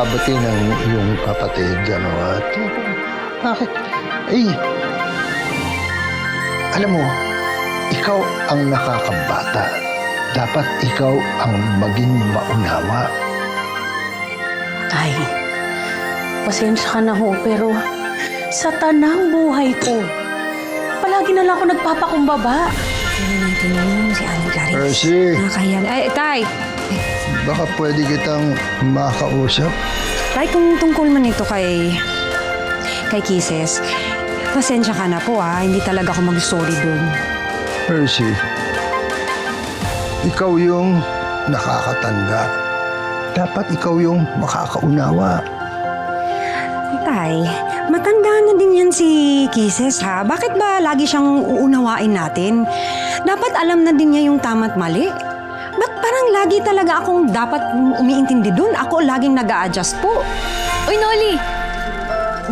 magkabati ng iyong kapatid, ano, at bakit? Eh, alam mo, ikaw ang nakakabata. Dapat ikaw ang maging maunawa. Tay, pasensya ka na ho, pero sa tanang buhay ko, palagi na lang ako nagpapakumbaba. Natin yun, si Aling Clarice. Percy, Nakakahiya. Ay, Tay! Baka pwede kitang makausap. Tay, kung tungkol man ito kay... kay Kisses, pasensya ka na po ah. Hindi talaga ako mag-sorry dun. Percy, ikaw yung nakakatanda. Dapat ikaw yung makakaunawa. Tay, matanda na din yan si Kisses ha. Bakit ba lagi siyang uunawain natin? Dapat alam na din niya yung tama't mali. Ba't parang lagi talaga akong dapat umiintindi dun? Ako laging nag adjust po. Uy, Noli!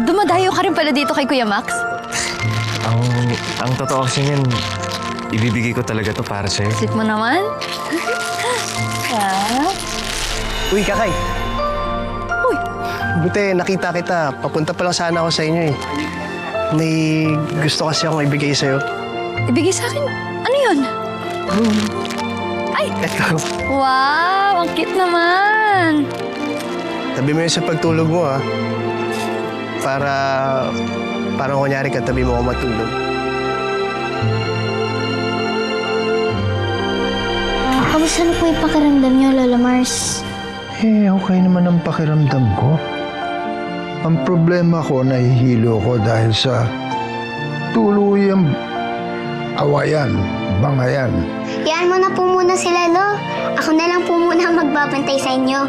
Dumadayo ka rin pala dito kay Kuya Max? Ang, ang totoo kasi niyan, ibibigay ko talaga to para sa'yo. Sip mo naman? ah? Uy, Kakay. Uy. Buti, nakita kita. Papunta pa lang sana ako sa inyo eh. May gusto kasi akong ibigay sa'yo. Ibigay sa akin. Ano yun? Ay! Eto, Wow! Ang cute naman! tabi mo yun sa pagtulog mo ah. Para, parang kunyari ka, tabi mo ako matulog. Kamusta na po yung pakiramdam niyo, Lola Mars? Eh, okay naman ang pakiramdam ko. Ang problema ko, nahihilo ko dahil sa tuluyang awayan, bangayan. Yan mo na po muna sila, Lo. Ako na lang po muna ang magbabantay sa inyo.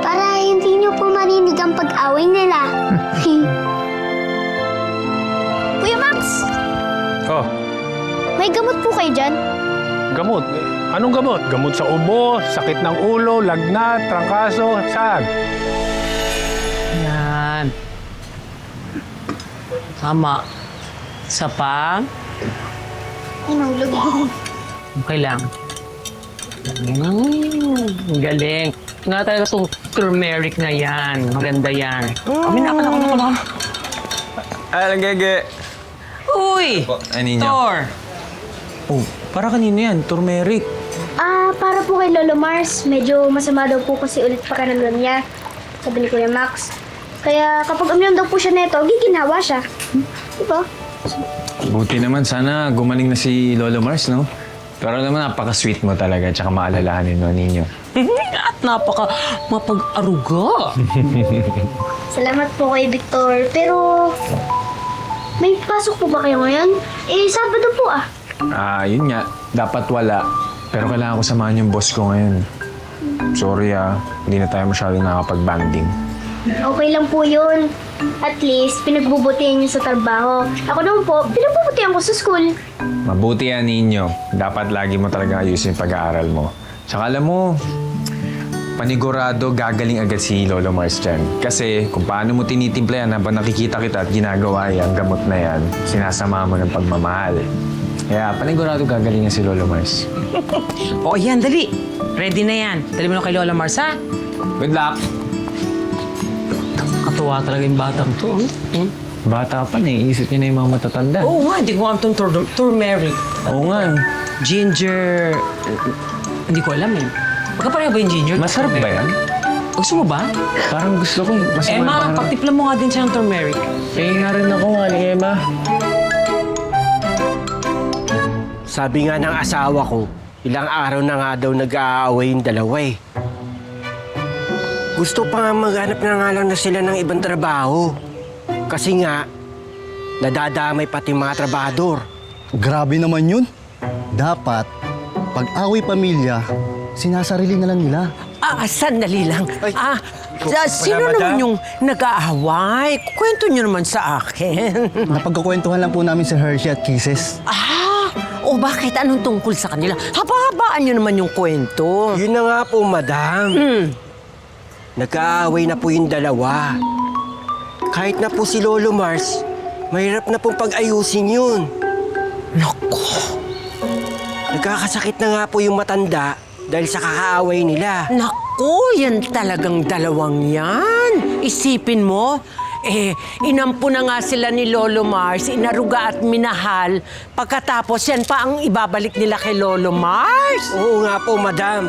Para hindi niyo po marinig ang pag-away nila. Kuya Max, Oh, may gamot po kayo dyan? gamot. Anong gamot? Gamot sa ubo, sakit ng ulo, lagnat, trangkaso, saan? Yan. Tama. Sa pa. Inulog. Okay lang. Mm, galing. Nga talaga itong turmeric na yan. Maganda yan. Kami na, anak, anak, anak. Ay, gege. Uy! Ano ninyo? Tor! Oh, para kanino yan? Turmeric. Ah, para po kay Lolo Mars. Medyo masama daw po kasi ulit pakiramdam niya. Sabi ni Kuya Max. Kaya kapag uminom daw po siya neto, giginawa siya. Hmm? Diba? Buti naman, sana gumaling na si Lolo Mars, no? Pero alam mo, napaka-sweet mo talaga, tsaka maalalahanin mo ninyo. At napaka mapag-aruga. Salamat po kay Victor. Pero, may pasok po ba kayo ngayon? Eh, Sabado po ah. Ah, yun nga, dapat wala. Pero kailangan ko samahan yung boss ko ngayon. Sorry ah, hindi na tayo masyadong nakapag-banding. Okay lang po yun. At least, pinagbubutihan niyo sa trabaho. Ako naman po, pinagbubutihan ko sa school. Mabuti yan ninyo. Dapat lagi mo talaga ayusin yung pag-aaral mo. Tsaka alam mo, panigurado gagaling agad si Lolo Mars dyan. Kasi kung paano mo tinitimpla yan habang nakikita kita at ginagawa yan, gamot na yan, sinasama mo ng pagmamahal. Kaya panigurado gagaling yan si Lolo Mars. o yan, dali. Ready na yan. Dali mo na kay Lola Mars, ha? Good luck! Katuwa talaga yung batang to. Hmm? Bata pa, naiisip niya na yung mga matatanda. Oo nga, hindi ko alam itong tur- turmeric. Oo nga. Ginger... Hindi ko alam eh. Magkapareho ba yung ginger? Masarap ba yan? Gusto mo ba? Parang gusto ko. Mas Emma, pagtipla mo nga din siya ng turmeric. Kaya nga rin ako nga ni Emma. Sabi nga ng asawa ko, ilang araw na nga daw nag-aaway yung dalawa eh. Gusto pa nga maghanap na nga lang na sila ng ibang trabaho. Kasi nga, nadadamay pati mga trabador. Grabe naman yun. Dapat, pag away pamilya, sinasarili na lang nila. Ah, sandali lang. Ay, ah, sa- pala, sino madam? naman yung nag-aaway? Kwento niyo naman sa akin. Napagkukwentuhan lang po namin si Hershey at Kisses. ah, o bakit anong tungkol sa kanila? Haba-habaan niyo naman yung kwento. Yun na nga po, madam. Hmm. Nag-aaway na po yung dalawa. Kahit na po si Lolo Mars, mahirap na pong pag-ayusin yun. Nako, Nagkakasakit na nga po yung matanda dahil sa kakaaway nila. nako. Naku, yan talagang dalawang yan. Isipin mo, eh, inampo na nga sila ni Lolo Mars, inaruga at minahal. Pagkatapos, yan pa ang ibabalik nila kay Lolo Mars. Oo nga po, madam.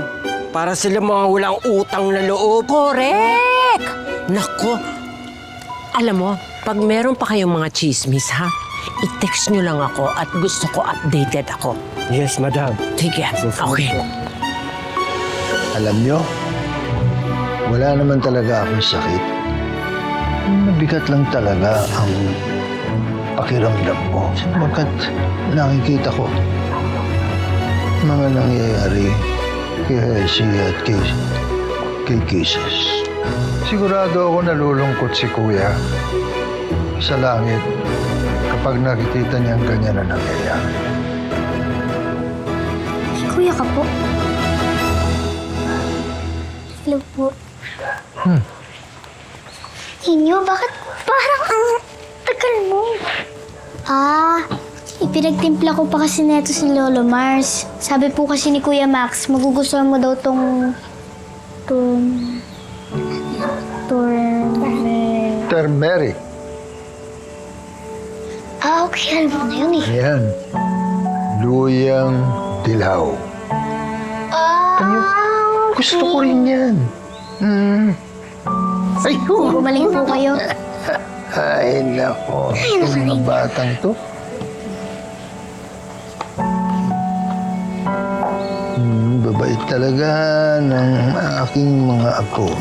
Para sila mga walang utang na loob. Correct! Nako, alam mo, pag meron pa kayong mga chismis, ha? I-text nyo lang ako at gusto ko updated ako. Yes, madam. Sige, okay. Alam nyo, wala naman talaga akong sakit. Mabigat lang talaga ang pakiramdam ko. Bakit nakikita ko mga nangyayari kay Hesi at kay, kay Kisses. Sigurado ako nalulungkot si Kuya sa langit kapag nakikita niya ang ganyan na nangyayari. Si Kuya ka po. Hello po. Hmm. Inyo, bakit parang ang tagal mo? Ah, ipinagtimpla ko pa kasi neto si Lolo Mars. Sabi po kasi ni Kuya Max, magugustuhan mo daw tong... tong... turmeric. Turmeric. Ah, okay. Alam mo na yun eh. Yan. Luyang dilaw. Ah, Gusto ko rin yan. Hmm. Ay, Gumaling po kayo. Ay, nako. Itong mga batang to. Babait talaga ng aking mga apo.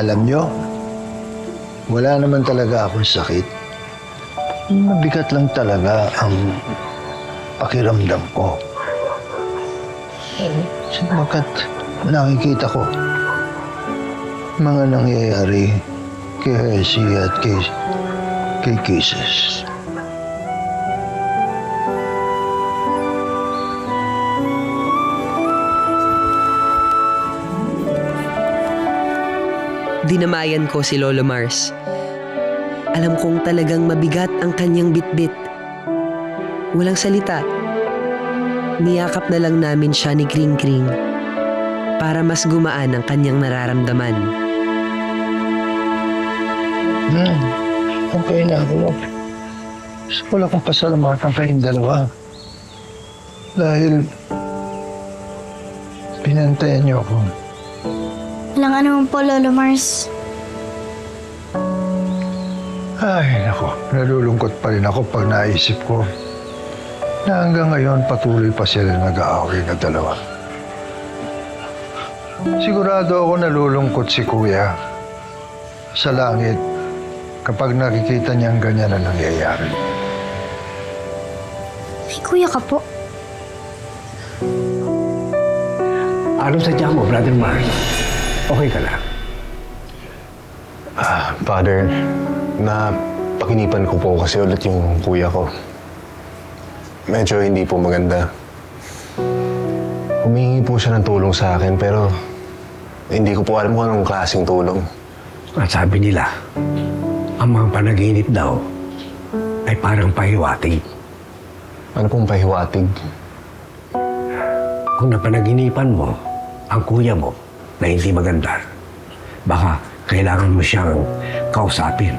Alam nyo, wala naman talaga akong sakit. Mabigat lang talaga ang pakiramdam ko. Bakit nakikita ko mga nangyayari kay Hesi at kay, kay Kisses. Dinamayan ko si Lolo Mars. Alam kong talagang mabigat ang kanyang bitbit. Walang salita. Niyakap na lang namin siya ni Kring Kring para mas gumaan ang kanyang nararamdaman. Hmm, okay na ako. Gusto ko lang kong pasalamatan kayong dalawa. Dahil pinantayan niyo ako. Walang ano po, Lolo Mars. Ay, nako. Nalulungkot pa rin ako pag naisip ko na hanggang ngayon patuloy pa sila nag-aaway na dalawa. Sigurado ako nalulungkot si Kuya sa langit kapag nakikita niya ang ganyan na nangyayari. Si Kuya ka po. Anong sadya mo, Brother Mars? Okay ka lang? Ah, Father, na pakinipan ko po kasi ulit yung kuya ko. Medyo hindi po maganda. Humingi po siya ng tulong sa akin pero hindi ko po alam kung anong klaseng tulong. At sabi nila, ang mga panaginip daw ay parang pahiwatig. Ano pong pahiwatig? Kung napanaginipan mo ang kuya mo na hindi maganda, baka kailangan mo siyang kausapin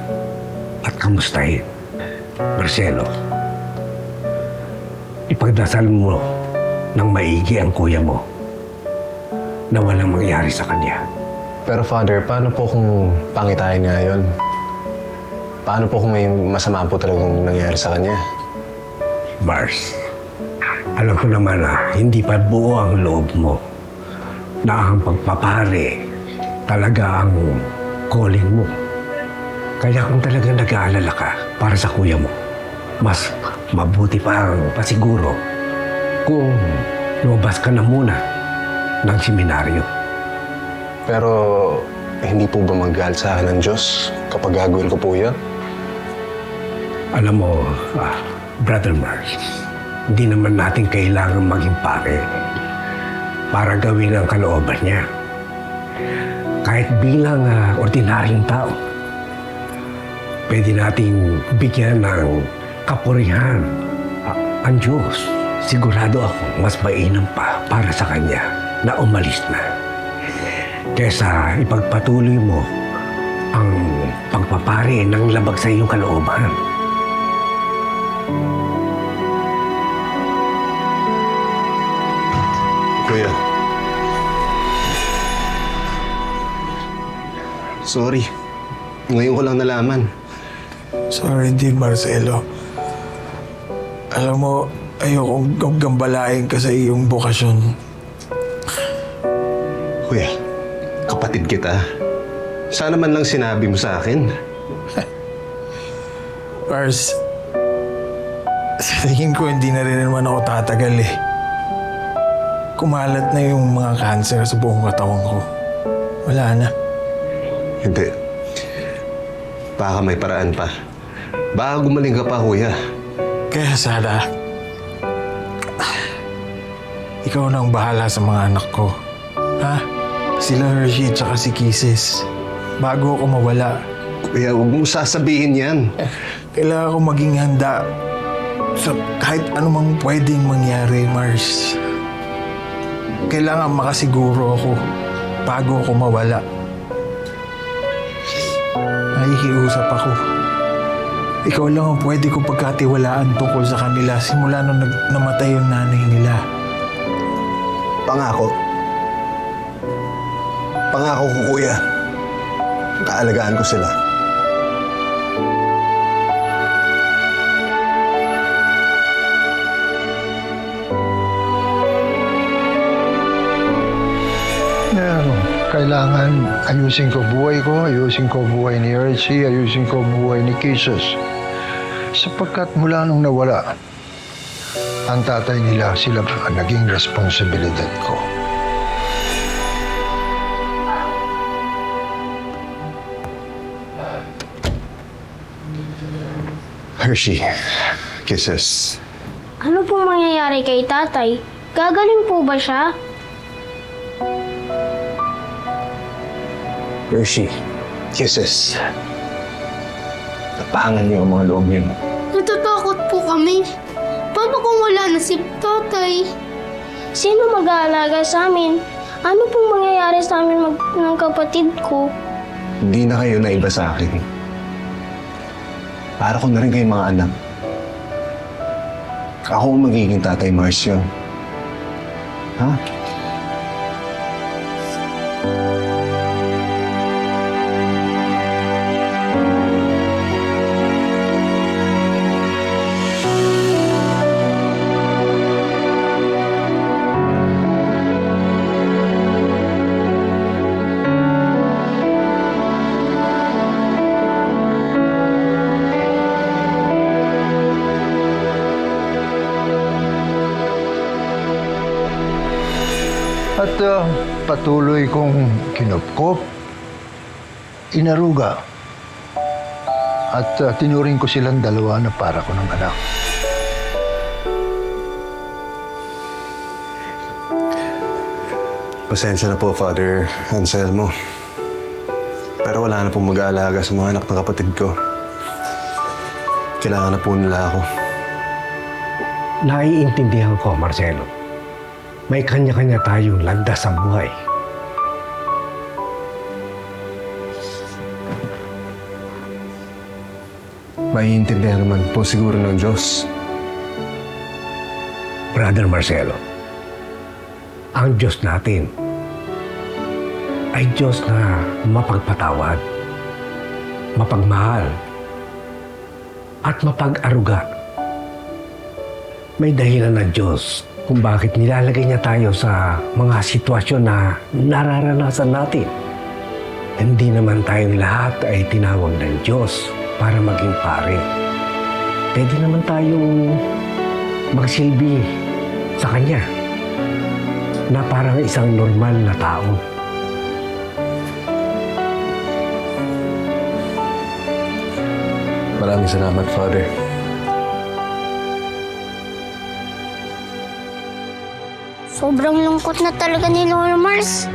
at kamustahin. Marcelo, ipagdasal mo ng maigi ang kuya mo na walang mangyari sa kanya. Pero Father, paano po kung pangitain niya yun? Paano po kung may masama po talagang nangyari sa kanya? Mars, alam ko naman na hindi pa buo ang loob mo na ang pagpapare talaga ang calling mo. Kaya kung talagang nag-aalala ka para sa kuya mo, mas mabuti pa ang pasiguro kung lumabas ka na muna ng seminaryo. Pero hindi po ba magagalit sa akin ng Diyos kapag gagawin ko po yun? Alam mo, ah, Brother Mars, hindi naman natin kailangan maging pare para gawin ang kalooban niya. Kahit bilang ah, ordinaryong tao, pwede nating bigyan ng kapurihan ah, ang Diyos sigurado ako mas mainam pa para sa kanya na umalis na. Kesa ipagpatuloy mo ang pagpapari ng labag sa iyong kalooban. Sorry. Ngayon ko lang nalaman. Sorry din, Marcelo. Alam mo, ayokong gam- gambalain ka sa iyong bukasyon. Kuya, kapatid kita. Sana man lang sinabi mo sa akin. Pars, sa tingin ko hindi na rin naman ako tatagal eh. Kumalat na yung mga cancer sa buong katawan ko. Wala na. Hindi. Baka may paraan pa. Baka gumaling ka pa, kuya. Kaya sana, ikaw na ang bahala sa mga anak ko. Ha? Sila Hershey at saka si Kisses. Bago ako mawala, Kuya, huwag mo sasabihin yan. kailangan ko maging handa sa kahit anumang pwedeng mangyari, Mars. Kailangan makasiguro ako bago ako mawala. Nakikiusap ako. Ikaw lang ang pwede ko pagkatiwalaan tungkol sa kanila simula nung nag- namatay yung nanay nila. Pangako. Pangako ko, kuya. Kaalagaan ko sila. Kailangan ayusin ko buhay ko, ayusin ko buhay ni Hershey, ayusin ko buhay ni Kisses. Sapagkat mula nung nawala, ang tatay nila, sila ang naging responsibilidad ko. Hershey, kisses. Ano pong mangyayari kay tatay? Gagaling po ba siya? Hershey, kisses. Tapangan niyo ang mga loob niyo. Natatakot po kami. Paano kung wala na si tatay? Sino mag-aalaga sa amin? Ano pong mangyayari sa amin mag- ng kapatid ko? Hindi na kayo naiba sa akin. Para ko na rin kayong mga anak. Ako ang magiging tatay yun. Ha? Uh, patuloy kong kinupkop, inaruga, at uh, tinuring ko silang dalawa na para ko ng anak. Pasensya na po, Father Anselmo. Pero wala na pong mag-aalaga sa mga anak ng kapatid ko. Kailangan na po nila ako. Naiintindihan ko, Marcelo. May kanya-kanya tayong landas sa buhay. Maiintindihan naman po siguro ng Diyos. Brother Marcelo, ang Diyos natin ay Diyos na mapagpatawad, mapagmahal, at mapag-aruga. May dahilan ng Diyos kung bakit nilalagay niya tayo sa mga sitwasyon na nararanasan natin. Hindi naman tayong lahat ay tinawag ng Diyos para maging pare. Pwede naman tayong magsilbi sa Kanya na parang isang normal na tao. Maraming salamat, Father. Sobrang lungkot na talaga ni Lolo Mars.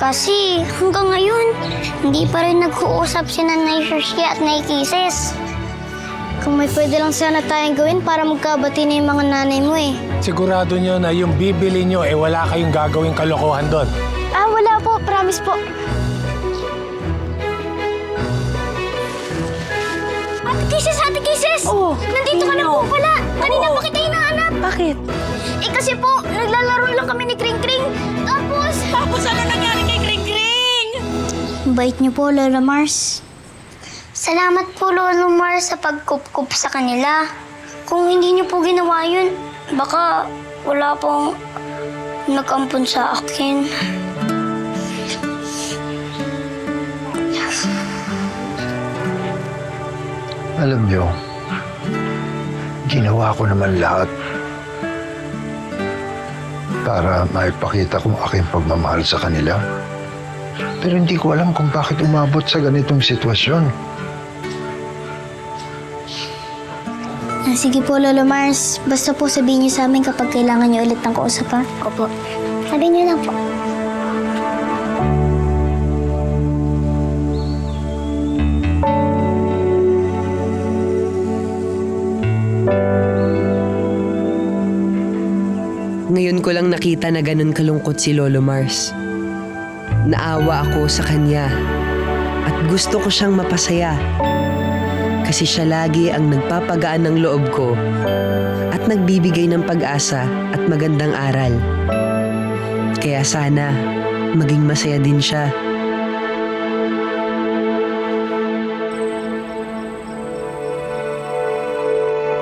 Kasi hanggang ngayon, hindi pa rin nag-uusap si Nanay Hershey at Nay Kisses. Kung may pwede lang sana tayong gawin para magkabati na yung mga nanay mo eh. Sigurado nyo na yung bibili nyo, eh wala kayong gagawing kalokohan doon. Ah, wala po. Promise po. Ate Kisses! Ate Kisses! Oh, Nandito ka na po pala! Kanina pa kita hinahanap! Bakit? Eh kasi po, naglalaro lang kami ni Kring Kring. Tapos... Tapos ano nangyari kay Kring Kring? Bait niyo po, Lola Mars. Salamat po, Lola Mars, sa pagkup-kup sa kanila. Kung hindi niyo po ginawa yun, baka wala pong nag-ampun sa akin. Alam nyo, ginawa ko naman lahat para maipakita kong aking pagmamahal sa kanila. Pero hindi ko alam kung bakit umabot sa ganitong sitwasyon. Ah, sige po, Lolo Mars. Basta po sabihin niyo sa amin kapag kailangan niyo ulit ng kausap, ha? Opo. Sabihin niyo lang po. Ngayon ko lang nakita na ganun kalungkot si Lolo Mars. Naawa ako sa kanya at gusto ko siyang mapasaya. Kasi siya lagi ang nagpapagaan ng loob ko at nagbibigay ng pag-asa at magandang aral. Kaya sana maging masaya din siya.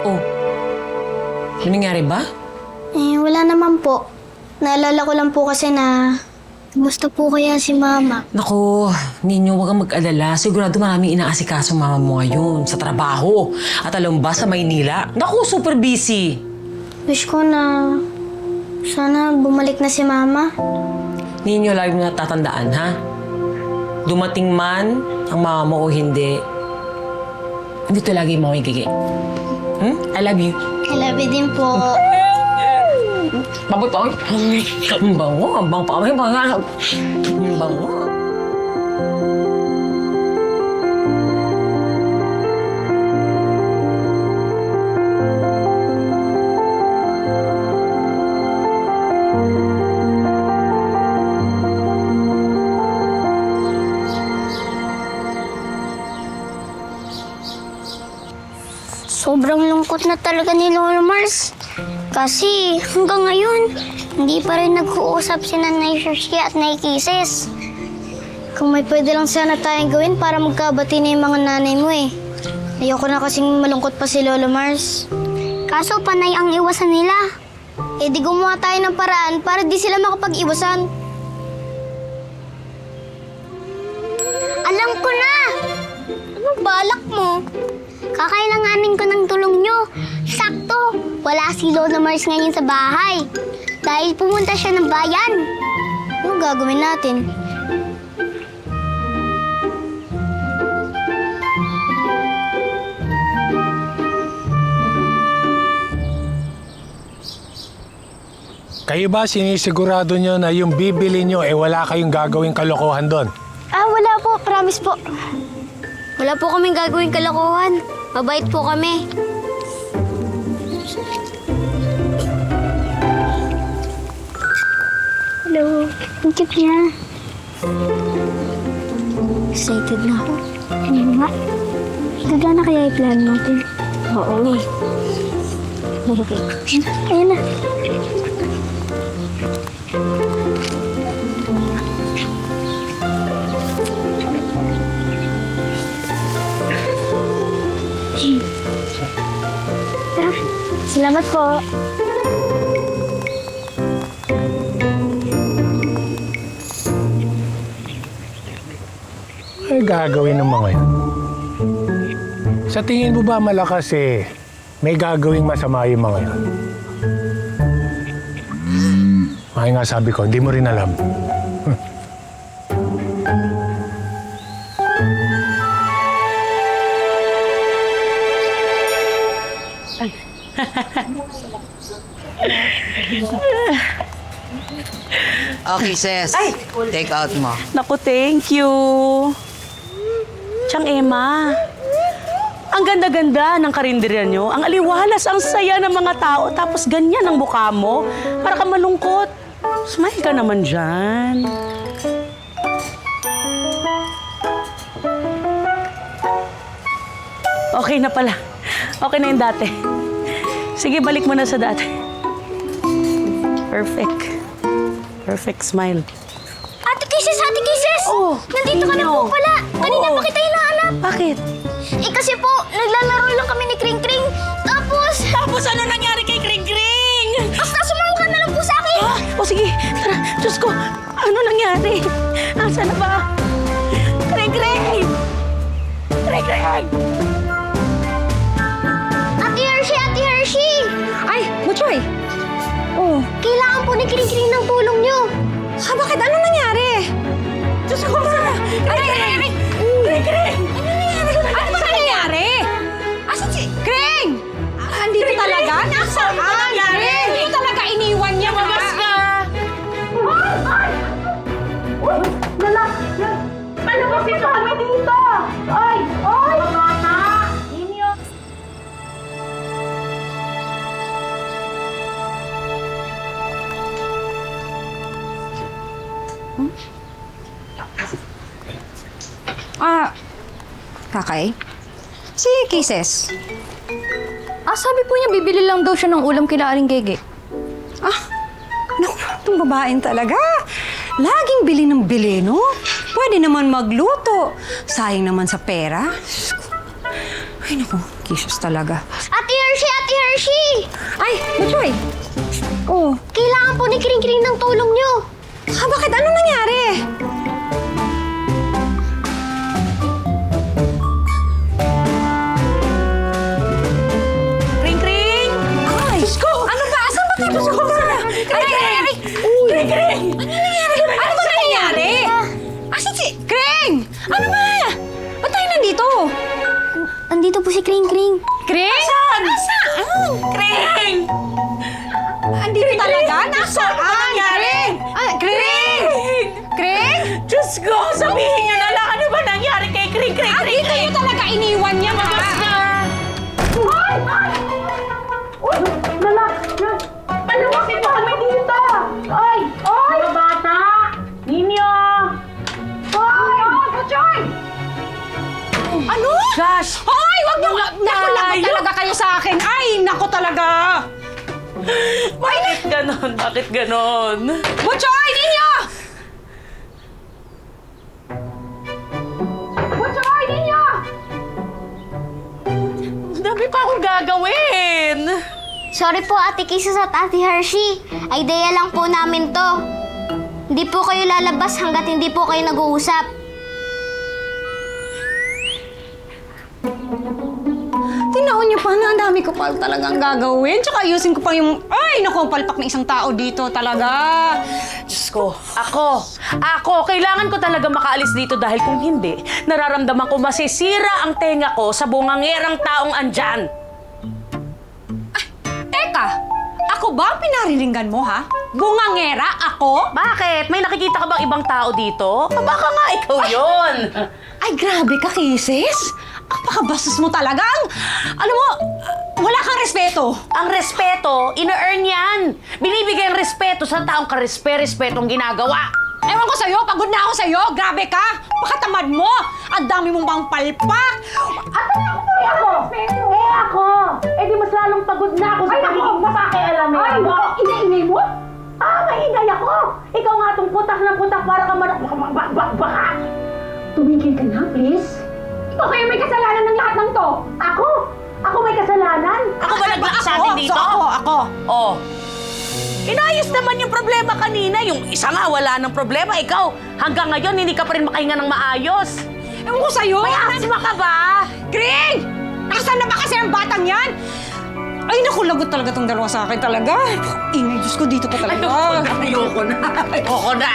Oh. Ano nangyari ba? Wala naman po. Naalala ko lang po kasi na gusto po kaya si Mama. Naku, ninyo, huwag kang mag-alala. Sigurado maraming inaasikaso mama mo ngayon sa trabaho. At alam ba, sa Maynila? Naku, super busy. Wish ko na sana bumalik na si Mama. Ninyo, lagi mo natatandaan, ha? Dumating man ang mama mo o hindi, dito lagi mo magiging. Hmm? I love you. I love you din po. Baboy pa. Ang bango. Ang bango pa. Bango. Ang bango. Sobrang lungkot na talaga ni Lola Mars. Kasi hanggang ngayon, hindi pa rin nag-uusap si Nanay Hershey at Nay Kisses. Kung may pwede lang sana tayong gawin para magkabati na yung mga nanay mo eh. Ayoko na kasing malungkot pa si Lola Mars. Kaso panay ang iwasan nila. Eh di gumawa tayo ng paraan para di sila makapag-iwasan. Alam ko na! Anong balak mo? Kakailanganin ko ng tulong nyo. Sakto, wala si Lola Mars ngayon sa bahay. Dahil pumunta siya ng bayan. Ano gagawin natin? Kayo ba sinisigurado nyo na yung bibili nyo, eh wala kayong gagawing kalokohan doon? Ah, wala po. Promise po. Wala po kaming gagawin kalokohan. Mabait po kami. Hello. Ang cute niya. Excited na ako. Ano nga? Gagana kaya i-plan natin? Oo nga. Ayun na. Salamat po. Gagawin ng mga yan. Sa tingin mo ba malakas eh, may gagawing masama yung mga yan? Ay nga sabi ko, hindi mo rin alam. Okay, sis. Take out mo. Naku, thank you. Chang Emma, Ang ganda-ganda ng karinderya nyo. Ang aliwalas, ang saya ng mga tao. Tapos ganyan ang mukha mo. Para ka malungkot. Smile ka naman dyan. Okay na pala. Okay na yung dati. Sige, balik mo na sa dati. Perfect. Perfect smile. Ate Kisses, Ate Kisses! Oh, Nandito ka na po pala. Kanina pa kita. Bakit? Eh kasi po, naglalaro lang kami ni Kring Kring. Tapos... Tapos ano nangyari kay Kring Kring? Basta sumama ka na lang po sa akin. Ah, o sige, tara. Diyos ko, ano nangyari? Asa na ba? Kring Kring! Kring Kring! Ate Hershey, Ate Hershey! Ay, Butchoy! Oh, Kailangan po ni Kring Kring ng tulong nyo. ha, bakit? Ano Ah, kakay? Si Kisses. Ah, sabi po niya bibili lang daw siya ng ulam kila Aling Gege. Ah, naku, itong babaeng talaga. Laging bili ng bili, no? Pwede naman magluto. Sayang naman sa pera. Ay, naku, Kisses talaga. Ate Hershey, Ate Hershey! Ay, Butchoy! Oh, Kailangan po ni Kring Kring ng tulong nyo. ha, bakit? Ano nangyari? Kring Kring! Talaga. Bakit ganon? Bakit ganon? Butchoy, ninyo! Butchoy, ninyo! Dami pa akong gagawin! Sorry po, Ate Kisses at Ate Hershey. Idea lang po namin to. Hindi po kayo lalabas hanggat hindi po kayo nag-uusap. Tinaon niyo pa na, ang dami ko pa talagang gagawin. Tsaka ayusin ko pa yung... Ay, naku, ang palpak na isang tao dito talaga. Diyos ko, ako, ako, kailangan ko talaga makaalis dito dahil kung hindi, nararamdaman ko masisira ang tenga ko sa bungangerang taong andyan. Teka, ako ba ang pinariringgan mo, ha? Bungangera, ako? Bakit? May nakikita ka bang ibang tao dito? Ah, Baka nga ikaw yun. Ay, grabe ka, Kisses. Ang pakabastos mo talaga. Alam mo, wala kang respeto. Ang respeto, ina-earn yan. Binibigay ang respeto sa taong karespe-respetong ginagawa. Ewan ko sa'yo, pagod na ako sa'yo. Grabe ka. Pakatamad mo. Ang dami mong bang palpak. At ano ako eh ako? Eh ako! Eh di mas lalong pagod na ako sa pagiging mapakialamin. Ay, Ina-inay mo? Ah, maingay ako! Ikaw nga itong putak na putak para ka man... Bak, bak, baka! Tumigil ka na, please. Ikaw kayo may kasalanan ng lahat ng to. Ako? Ako may kasalanan? Ako ba naglaki sa atin dito? So ako, ako. Oh. Inayos naman yung problema kanina. Yung isa nga wala ng problema. Ikaw, hanggang ngayon hindi ka pa rin makahinga ng maayos. Ewan ko sa'yo. May asma ka ba? Kring! Nasaan na ba kasi ang batang yan? Ay, naku, lagot talaga tong dalawa sa akin talaga. Ingay, Diyos ko, dito pa talaga. Ayoko na. Ayoko na.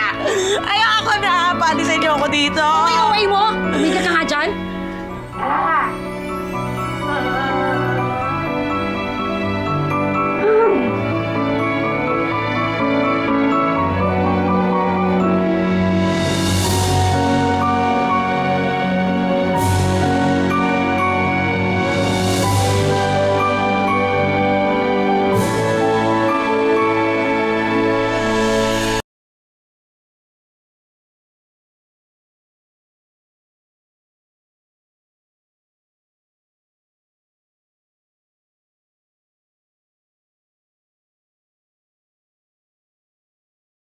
Ayoko na. Paalisin niyo ako dito. Ay, away mo! Tumigil ka nga dyan. Ah.